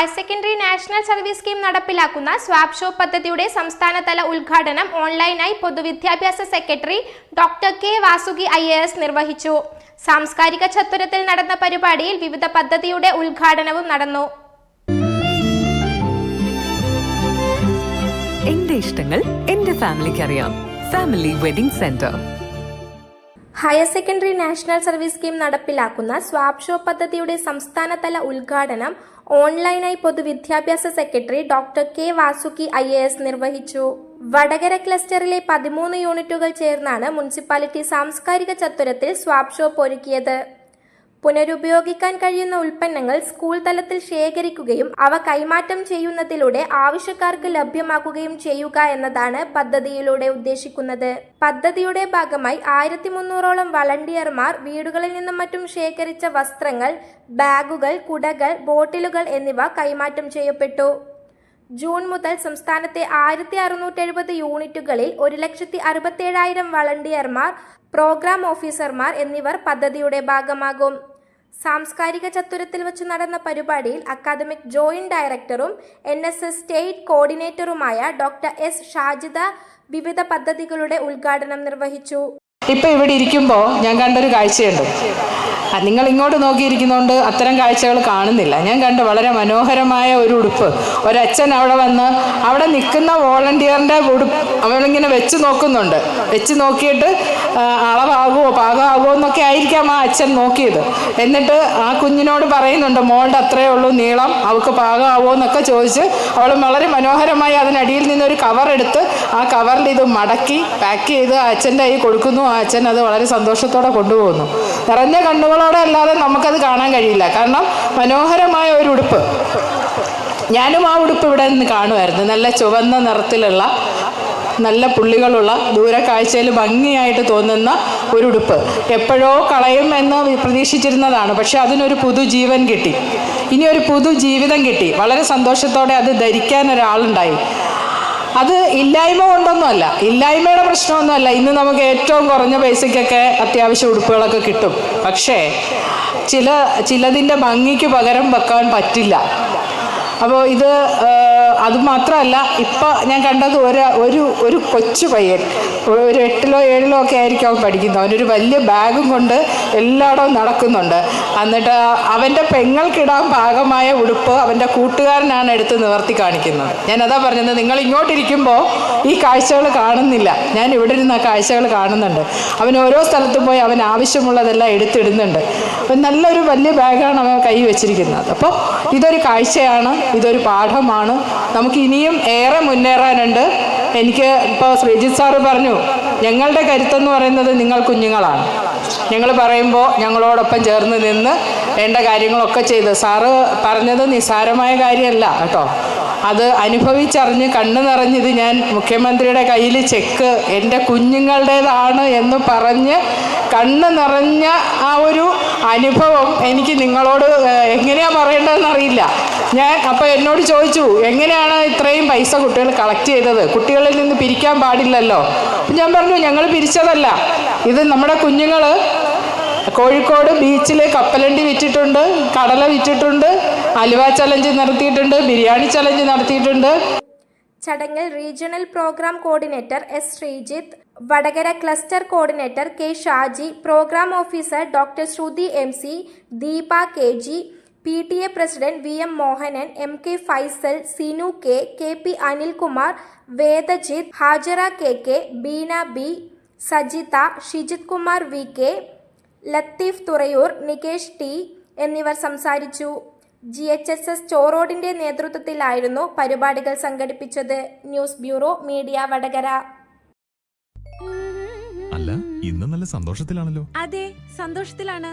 Higher secondary national service scheme നടപ്പിലാക്കുന്ന swap show പദ്ധതിയുടെ സംസ്ഥാനതല ഉദ്ഘാടനം ഓൺലൈനായി പൊതുവിദ്യാഭ്യാസ secretary doctor K Vasuki I നിർവഹിച്ചു. സാംസ്കാരിക ചത്വരത്തിൽ നടന്ന പരിപാടിയിൽ വിവിധ പദ്ധതിയുടെ ഉദ്ഘാടനവും നടന്നു. എന്റെ ഇഷ്ടങ്ങൾ എന്റെ ഫാമിലിക്ക് അറിയാം. Family wedding centre. Higher secondary national service scheme നടപ്പിലാക്കുന്ന സ്വാപ് ഷോ പദ്ധതിയുടെ സംസ്ഥാനതല ഉദ്ഘാടനം ഓൺലൈനായി പൊതുവിദ്യാഭ്യാസ secretary doctor K Vasuki I നിർവഹിച്ചു. വടകര ക്ലസ്റ്ററിലെ പതിമൂന്ന് യൂണിറ്റുകൾ ചേർന്നാണ് മുനിസിപ്പാലിറ്റി സാംസ്കാരിക ചത്വരത്തിൽ സ്വാപ് ഷോപ്പ് ഒരുക്കിയത്. പുനരുപയോഗിക്കാൻ കഴിയുന്ന ഉൽപ്പന്നങ്ങൾ സ്കൂൾ തലത്തിൽ ശേഖരിക്കുകയും അവ കൈമാറ്റം ചെയ്യുന്നതിലൂടെ ആവശ്യക്കാർക്ക് ലഭ്യമാക്കുകയും ചെയ്യുക എന്നതാണ് പദ്ധതിയിലൂടെ ഉദ്ദേശിക്കുന്നത്. പദ്ധതിയുടെ ഭാഗമായി ആയിരത്തി മുന്നൂറോളം വളണ്ടിയർമാർ വീടുകളിൽ നിന്നും മറ്റും ശേഖരിച്ച വസ്ത്രങ്ങൾ ബാഗുകൾ കുടകൾ ബോട്ടിലുകൾ എന്നിവ കൈമാറ്റം ചെയ്യപ്പെട്ടു. ജൂൺ മുതൽ സംസ്ഥാനത്തെ ആയിരത്തി അറുന്നൂറ്റി എഴുപത് യൂണിറ്റുകളിൽ ഒരു ലക്ഷത്തി അറുപത്തേഴായിരം വളണ്ടിയർമാർ പ്രോഗ്രാം ഓഫീസർമാർ എന്നിവർ പദ്ധതിയുടെ ഭാഗമാകും. സാംസ്കാരിക ചത്തുരത്തിൽ വെച്ച് നടന്ന പരിപാടിയിൽ അക്കാദമിക് ജോയിന്റ് ഡയറക്ടറും എൻ എസ് എസ് സ്റ്റേറ്റ് കോർഡിനേറ്ററുമായ ഡോക്ടർ എസ് ഷാജിദ വിവിധ പദ്ധതികളുടെ ഉദ്ഘാടനം നിർവഹിച്ചു. ഇപ്പൊ ഇവിടെ ഇരിക്കുമ്പോൾ ഞാൻ കണ്ടൊരു കാഴ്ചയുണ്ട്. നിങ്ങൾ ഇങ്ങോട്ട് നോക്കിയിരിക്കുന്നതുകൊണ്ട് അത്തരം കാഴ്ചകൾ കാണുന്നില്ല. ഞാൻ കണ്ടു വളരെ മനോഹരമായ ഒരു ഉടുപ്പ്. ഒരച്ഛൻ അവിടെ വന്ന് അവിടെ നിൽക്കുന്ന വോളണ്ടിയറിന്റെ ഉടുപ്പ് അവളിങ്ങനെ വെച്ച് നോക്കുന്നുണ്ട്. വെച്ച് നോക്കിയിട്ട് അളവാകുമോ പാകമാകുമോ എന്നൊക്കെ ആയിരിക്കാം ആ അച്ഛൻ നോക്കിയത്. എന്നിട്ട് ആ കുഞ്ഞിനോട് പറയുന്നുണ്ട് മോളുടെ അത്രയേ ഉള്ളൂ നീളം അവൾക്ക് പാകമാവോ എന്നൊക്കെ ചോദിച്ച് അവൾ വളരെ മനോഹരമായി അതിനടിയിൽ നിന്നൊരു കവർ എടുത്ത് ആ കവറിൽ ഇത് മടക്കി പാക്ക് ചെയ്ത് അച്ഛന്റെ കൈ കൊടുക്കുന്നു. ആ അച്ഛൻ അത് വളരെ സന്തോഷത്തോടെ കൊണ്ടുപോകുന്നു. നിറഞ്ഞ കണ്ണുകളോടെ അല്ലാതെ നമുക്കത് കാണാൻ കഴിയില്ല. കാരണം മനോഹരമായ ഒരു ഉടുപ്പ്. ഞാനും ആ ഉടുപ്പ് ഇവിടെ നിന്ന് കാണുമായിരുന്നു. നല്ല ചുവന്ന നിറത്തിലുള്ള നല്ല പുള്ളികളുള്ള ദൂരക്കാഴ്ചയിൽ ഭംഗിയായിട്ട് തോന്നുന്ന ഒരു ഉടുപ്പ്. എപ്പോഴോ കളയും എന്ന് പ്രതീക്ഷിച്ചിരുന്നതാണ്. പക്ഷെ അതിനൊരു പുതുജീവൻ കിട്ടി. ഇനി ഒരു പുതു ജീവിതം കിട്ടി. വളരെ സന്തോഷത്തോടെ അത് ധരിക്കാൻ ഒരാളുണ്ടായി. അത് ഇല്ലായ്മ കൊണ്ടൊന്നുമല്ല. ഇല്ലായ്മയുടെ പ്രശ്നമൊന്നുമല്ല. ഇന്ന് നമുക്ക് ഏറ്റവും കുറഞ്ഞ പൈസയ്ക്കൊക്കെ അത്യാവശ്യം ഉടുപ്പുകളൊക്കെ കിട്ടും. പക്ഷേ ചില ചിലതിന്റെ ഭംഗിക്ക് പകരം വെക്കാൻ പറ്റില്ല. അപ്പോൾ ഇത് അത് മാത്രമല്ല ഇപ്പം ഞാൻ കണ്ടത് ഒരു ഒരു ഒരു കൊച്ചു പയ്യൻ. ഒരു എട്ടിലോ ഏഴിലോ ഒക്കെ ആയിരിക്കും അവൻ പഠിക്കുന്നത്. അവനൊരു വലിയ ബാഗും കൊണ്ട് എല്ലായിടവും നടക്കുന്നുണ്ട്. എന്നിട്ട് അവന്റെ പെങ്ങൾക്കിടാൻ പാകമായ ഉടുപ്പ് അവന്റെ കൂട്ടുകാരനാണ് എടുത്ത് നിവർത്തി കാണിക്കുന്നത്. ഞാൻ അതാ പറഞ്ഞത് നിങ്ങൾ ഇങ്ങോട്ടിരിക്കുമ്പോൾ ഈ കാഴ്ചകൾ കാണുന്നില്ല. ഞാൻ ഇവിടെ ഇരുന്ന് കാഴ്ചകൾ കാണുന്നുണ്ട്. അവൻ ഓരോ സ്ഥലത്തും പോയി അവൻ ആവശ്യമുള്ളതെല്ലാം എടുത്തിടുന്നുണ്ട്. അപ്പം നല്ലൊരു വലിയ ബാഗാണ് അവൻ കൈ വെച്ചിരിക്കുന്നത്. അപ്പോൾ ഇതൊരു കാഴ്ചയാണ്. ഇതൊരു പാഠമാണ്. നമുക്ക് ഇനിയും ഏറെ മുന്നേറാനുണ്ട്. എനിക്ക് ഇപ്പോൾ ശ്രീജിത് സാറ് പറഞ്ഞു ഞങ്ങളുടെ കരുത്തെന്ന് പറയുന്നത് നിങ്ങൾ കുഞ്ഞുങ്ങളാണ്. ഞങ്ങൾ പറയുമ്പോൾ ഞങ്ങളോടൊപ്പം ചേർന്ന് നിന്ന് വേണ്ട കാര്യങ്ങളൊക്കെ ചെയ്ത്. സാറ് പറഞ്ഞത് നിസ്സാരമായ കാര്യമല്ല കേട്ടോ. അത് അനുഭവിച്ചറിഞ്ഞ് കണ്ണു നിറഞ്ഞത് ഞാൻ മുഖ്യമന്ത്രിയുടെ കയ്യിൽ ചെക്ക് എന്റെ കുഞ്ഞുങ്ങളുടേതാണ് എന്ന് പറഞ്ഞ് കണ്ണ് നിറഞ്ഞ ആ ഒരു അനുഭവം എനിക്ക് നിങ്ങളോട് എങ്ങനെയാണ് എങ്ങനെയാ പറയേണ്ടതെന്ന് അറിയില്ല ഞാൻ അപ്പോൾ എന്നോട് ചോദിച്ചു എങ്ങനെയാണ് ഇത്രയും പൈസ കുട്ടികൾ കളക്ട് ചെയ്തത്? കുട്ടികളിൽ നിന്ന് പിരിക്കാൻ പാടില്ലല്ലോ? അപ്പം ഞാൻ പറഞ്ഞു ഞങ്ങൾ പിരിച്ചതല്ല. ഇത് നമ്മുടെ കുഞ്ഞുങ്ങൾ കോഴിക്കോട് ബീച്ചിൽ കപ്പലണ്ടി വിറ്റിട്ടുണ്ട് കടല വിറ്റിട്ടുണ്ട് അലുവ ചലഞ്ച് നടത്തിയിട്ടുണ്ട് ബിരിയാണി ചലഞ്ച് നടത്തിയിട്ടുണ്ട്. ചടങ്ങിൽ regional program coordinator S Sreejith Vadakara cluster coordinator K Shaji program officer doctor Sruthi M C Deepa K G P T A president V M Mohanan M K Faisal Sinu K K P Anilkumar Vedajith Hajara K K Beena B Sajitha Shijith Kumar V K Latheef Thurayur Nikesh T എന്നിവർ സംസാരിച്ചു. G H S S ചോറോഡിന്റെ നേതൃത്വത്തിലായിരുന്നു പരിപാടികൾ സംഘടിപ്പിച്ചത്. News bureau media Vadakara. അല്ല ഇന്ന് നല്ല സന്തോഷത്തിലാണല്ലോ. അതെ സന്തോഷത്തിലാണ്.